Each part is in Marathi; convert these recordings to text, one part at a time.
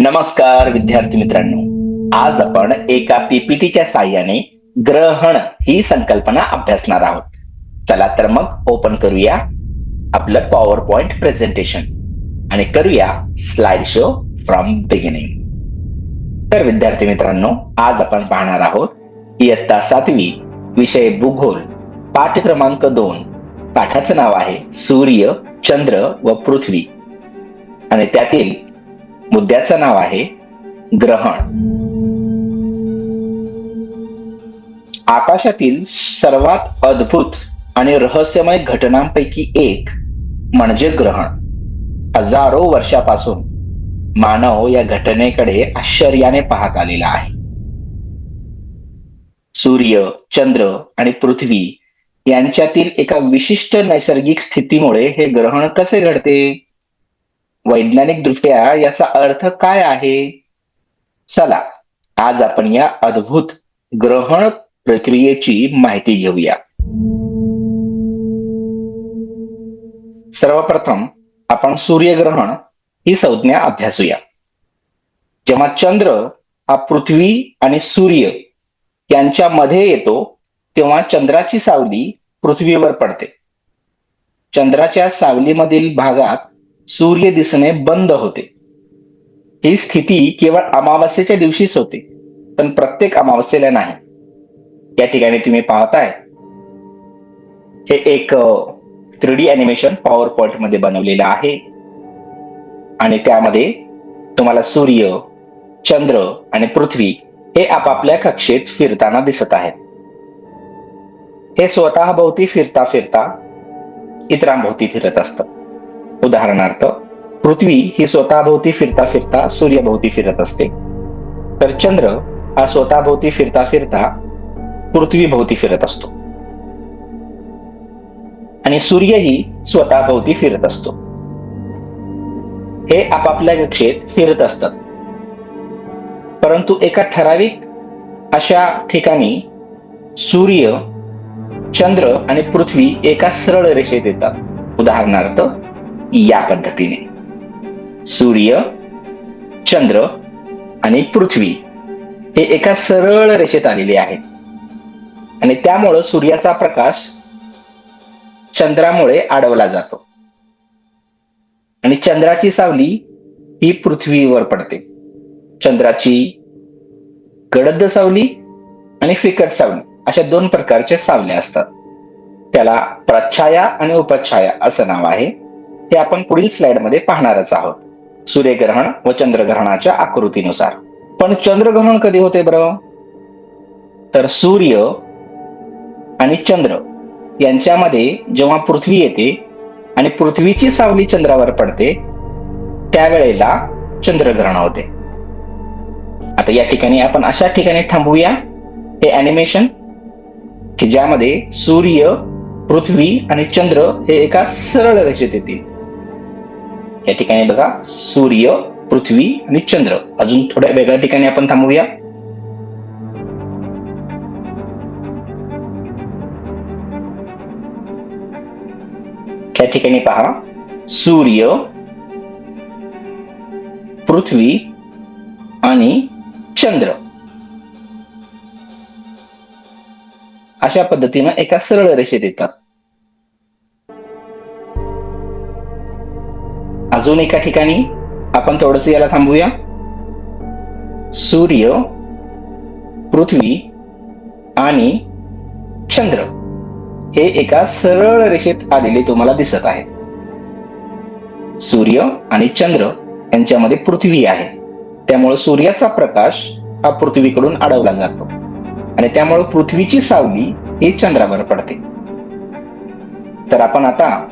नमस्कार विद्यार्थी मित्रांनो. आज आपण एका पीपीटीच्या साह्याने ग्रहण ही संकल्पना अभ्यासणार आहोत. चला तर मग ओपन करूया आपलं पॉवर पॉइंट प्रेझेंटेशन आणि करूया स्लाइड शो फ्रॉम बिगिनिंग तर विद्यार्थी मित्रांनो आज आपण पाहणार आहोत इयत्ता सातवी विषय भूगोल पाठ क्रमांक दोन. पाठाचं नाव आहे सूर्य चंद्र व पृथ्वी. आणि त्यातील मुद्द्याचं नाव आहे ग्रहण. आकाशातील सर्वात अद्भुत आणि रहस्यमय घटनांपैकी एक म्हणजे ग्रहण. हजारो वर्षापासून मानव या घटनेकडे आश्चर्याने पाहत आलेला आहे. सूर्य चंद्र आणि पृथ्वी यांच्यातील एका विशिष्ट नैसर्गिक स्थितीमुळे हे ग्रहण कसे घडते? वैज्ञानिक दृष्ट्या याचा अर्थ काय आहे? चला आज आपण या अद्भुत ग्रहण प्रक्रियेची माहिती घेऊया. सर्वप्रथम आपण सूर्यग्रहण ही संज्ञा अभ्यासूया. जेव्हा चंद्र हा पृथ्वी आणि सूर्य यांच्या मध्ये येतो तेव्हा चंद्राची सावली पृथ्वीवर पडते. चंद्राच्या सावलीमधील भागात सूर्य दिसणे बंद होते. ही स्थिती केवळ अमावस्येच्या दिवशीच होते पण प्रत्येक अमावस्येला नाही. या ठिकाणी तुम्ही पाहताय. हे एक थ्री डी अॅनिमेशन पॉवर पॉइंटमध्ये बनवलेलं आहे. आणि त्यामध्ये तुम्हाला सूर्य चंद्र आणि पृथ्वी हे आपापल्या कक्षेत फिरताना दिसत आहेत. हे स्वतः भोवती फिरता फिरता इतरांभोवती फिरत असतात उदाहरणार्थ पृथ्वी ही स्वतःभोवती फिरता फिरता सूर्यभोवती फिरत असते. तर चंद्र हा स्वतःभोवती फिरता फिरता पृथ्वीभोवती फिरत असतो. आणि सूर्यही स्वतःभोवती फिरत असतो. हे आपापल्या कक्षेत फिरत असतात. परंतु एका ठराविक अशा ठिकाणी सूर्य चंद्र आणि पृथ्वी एका सरळ रेषेत येतात. उदाहरणार्थ या पद्धतीने सूर्य चंद्र आणि पृथ्वी हे एका सरळ रेषेत आलेले आहेत. आणि त्यामुळं सूर्याचा प्रकाश चंद्रामुळे अडवला जातो. आणि चंद्राची सावली ही पृथ्वीवर पडते. चंद्राची गडद सावली आणि फिकट सावली अशा दोन प्रकारच्या सावल्या असतात. त्याला प्रच्छाया आणि उपच्छाया असं नाव आहे. हे आपण पुढील स्लाइडमध्ये पाहणारच आहोत. सूर्यग्रहण व चंद्रग्रहणाच्या आकृतीनुसार. पण चंद्रग्रहण कधी होते बरं? तर सूर्य आणि चंद्र यांच्यामध्ये जेव्हा पृथ्वी येते आणि पृथ्वीची सावली चंद्रावर पडते त्यावेळेला चंद्रग्रहण होते. आता या ठिकाणी आपण अशा ठिकाणी थांबूया. हे अॅनिमेशन की ज्यामध्ये सूर्य पृथ्वी आणि चंद्र हे एका सरळ रेषेत येतील. या ठिकाणी बघा सूर्य पृथ्वी आणि चंद्र. अजून थोड्या वेगळ्या ठिकाणी आपण थांबूया. या ठिकाणी पहा सूर्य पृथ्वी आणि चंद्र. अशा पद्धतीनं एका सरळ रेषेत येतात. अजून एका ठिकाणी आपण थोडस याला थांबूया. सूर्य पृथ्वी आणि चंद्र हे एका सरळ रेषेत आलेले तुम्हाला दिसत आहे सूर्य आणि चंद्र यांच्यामध्ये पृथ्वी आहे. त्यामुळे सूर्याचा प्रकाश हा पृथ्वीकडून अडवला जातो. आणि त्यामुळे पृथ्वीची सावली ही चंद्रावर पडते. तर आपण आता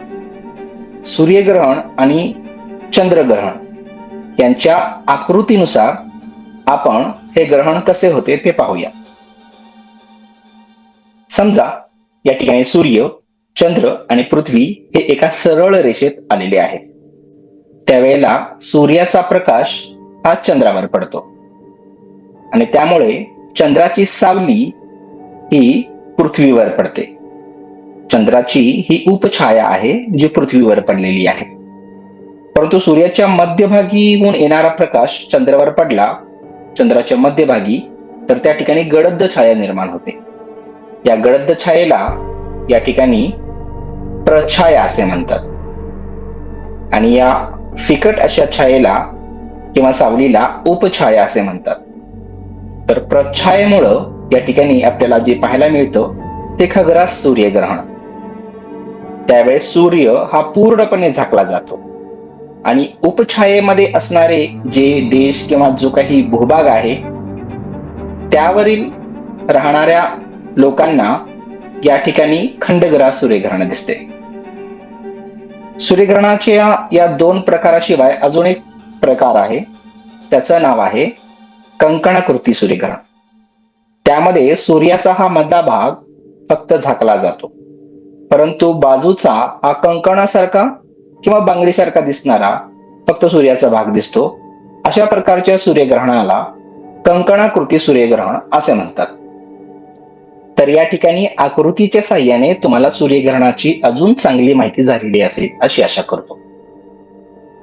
सूर्यग्रहण आणि चंद्रग्रहण. यांच्या आकृतीनुसार आपण हे ग्रहण कसे होते ते पाहूया. समजा या ठिकाणी सूर्य चंद्र आणि पृथ्वी हे एका सरळ रेषेत आलेले आहेत. त्यावेळेला सूर्याचा प्रकाश हा चंद्रावर पडतो. आणि त्यामुळे चंद्राची सावली ही पृथ्वीवर पडते. चंद्राची ही उपछाया आहे जी पृथ्वीवर पडलेली आहे. परंतु सूर्याच्या मध्यभागीहून येणारा प्रकाश चंद्रावर पडला चंद्राच्या मध्यभागी तर त्या ठिकाणी गडद छाया निर्माण होते. या गडद छायेला या ठिकाणी प्रछाया असे म्हणतात. आणि या फिकट अशा छायेला किंवा सावलीला उपछाया असे म्हणतात. तर प्रछायेमुळं या ठिकाणी आपल्याला जे पाहायला मिळतं ते खगरास सूर्यग्रहण. त्यावेळेस सूर्य हा पूर्णपणे झाकला जातो. आणि उपछायेमध्ये असणारे जे देश किंवा जो काही भूभाग आहे त्यावरील राहणाऱ्या लोकांना या ठिकाणी खंडग्रह सूर्यग्रहण दिसते. सूर्यग्रहणाच्या या दोन प्रकाराशिवाय अजून एक प्रकार आहे. त्याचं नाव आहे कंकणाकृती सूर्यग्रहण. त्यामध्ये सूर्याचा हा मधला भाग फक्त झाकला जातो. परंतु बाजूचा हा कंकणासारखा किंवा बांगडीसारखा दिसणारा फक्त सूर्याचा भाग दिसतो अशा प्रकारच्या सूर्यग्रहणाला कंकणाकृती सूर्यग्रहण असे म्हणतात. तर या ठिकाणी आकृतीच्या साह्याने तुम्हाला सूर्यग्रहणाची अजून चांगली माहिती झालेली असेल अशी आशा करतो.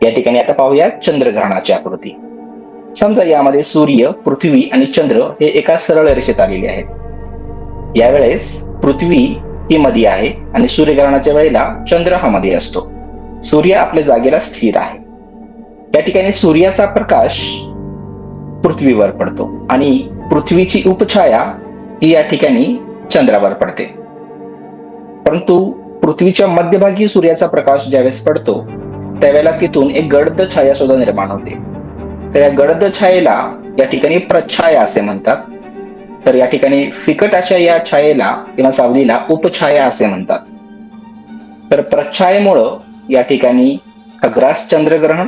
या ठिकाणी आता पाहूया चंद्रग्रहणाची आकृती. समजा यामध्ये सूर्य पृथ्वी आणि चंद्र हे एका सरळ रेषेत आलेले आहेत. यावेळेस पृथ्वी ही मध्ये आहे आणि सूर्यग्रहणाच्या वेळेला चंद्र हा मध्ये असतो. सूर्य आपल्या जागेला स्थिर आहे. या ठिकाणी सूर्याचा प्रकाश पृथ्वीवर पडतो आणि पृथ्वीची उपछाया ही या ठिकाणी चंद्रावर पडते. परंतु पृथ्वीच्या मध्यभागी सूर्याचा प्रकाश ज्यावेळेस पडतो त्यावेळेला तिथून एक गडद छाया सुद्धा निर्माण होते. तर या गडद छायेला या ठिकाणी प्रछाया असे म्हणतात. तर या ठिकाणी फिकट अशा या छायेला किंवा सावलीला उपछाया असे म्हणतात. तर प्रछायेमुळं या ठिकाणी खग्रास चंद्रग्रहण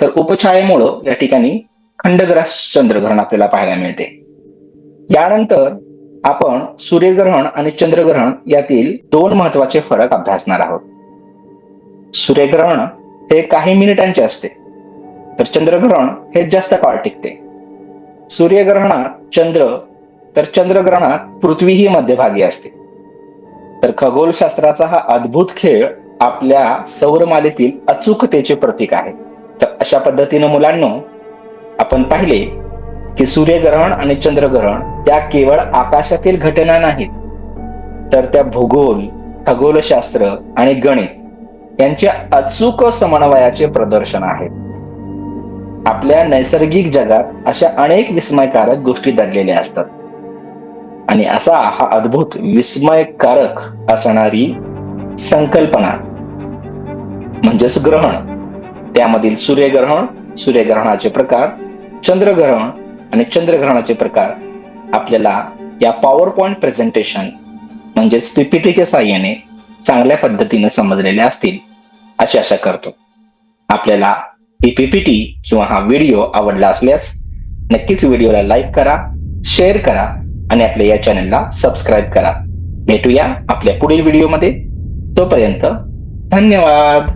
तर उपछायेमुळं या ठिकाणी खंडग्रास चंद्रग्रहण आपल्याला पाहायला मिळते. यानंतर आपण सूर्यग्रहण आणि चंद्रग्रहण यातील दोन महत्त्वाचे फरक अभ्यासणार आहोत. सूर्यग्रहण हे काही मिनिटांचे असते तर चंद्रग्रहण हे जास्त काळ टिकते. सूर्यग्रहणात चंद्र तर चंद्रग्रहणात पृथ्वी ही मध्यभागी असते. तर खगोलशास्त्राचा हा अद्भुत खेळ आपल्या सौरमालेतील अचूकतेचे प्रतीक आहे. तर अशा पद्धतीनं मुलांना आपण पाहिले की सूर्यग्रहण आणि चंद्रग्रहण त्या केवळ आकाशातील घटना नाहीत तर त्या भूगोल खगोलशास्त्र आणि गणित यांच्या अचूक समन्वयाचे प्रदर्शन आहे. आपल्या नैसर्गिक जगात अशा अनेक विस्मयकारक गोष्टी दडलेल्या असतात. आणि असा हा अद्भुत विस्मयकारक असणारी संकल्पना म्हणजेच ग्रहण. त्यामधील सूर्यग्रहण सूर्यग्रहणाचे प्रकार चंद्रग्रहण आणि चंद्रग्रहणाचे प्रकार. आपल्याला या पॉवर पॉइंट प्रेझेंटेशन म्हणजेच पीपीटीच्या साह्याने चांगल्या पद्धतीने समजलेले असतील अशी आशा करतो. आपल्याला ही पीपीटी किंवा हा व्हिडिओ आवडला असल्यास नक्कीच व्हिडिओला लाईक करा शेअर करा आणि आपल्या या चॅनलला सबस्क्राईब करा. भेटूया आपल्या पुढील व्हिडिओमध्ये. तोपर्यंत धन्यवाद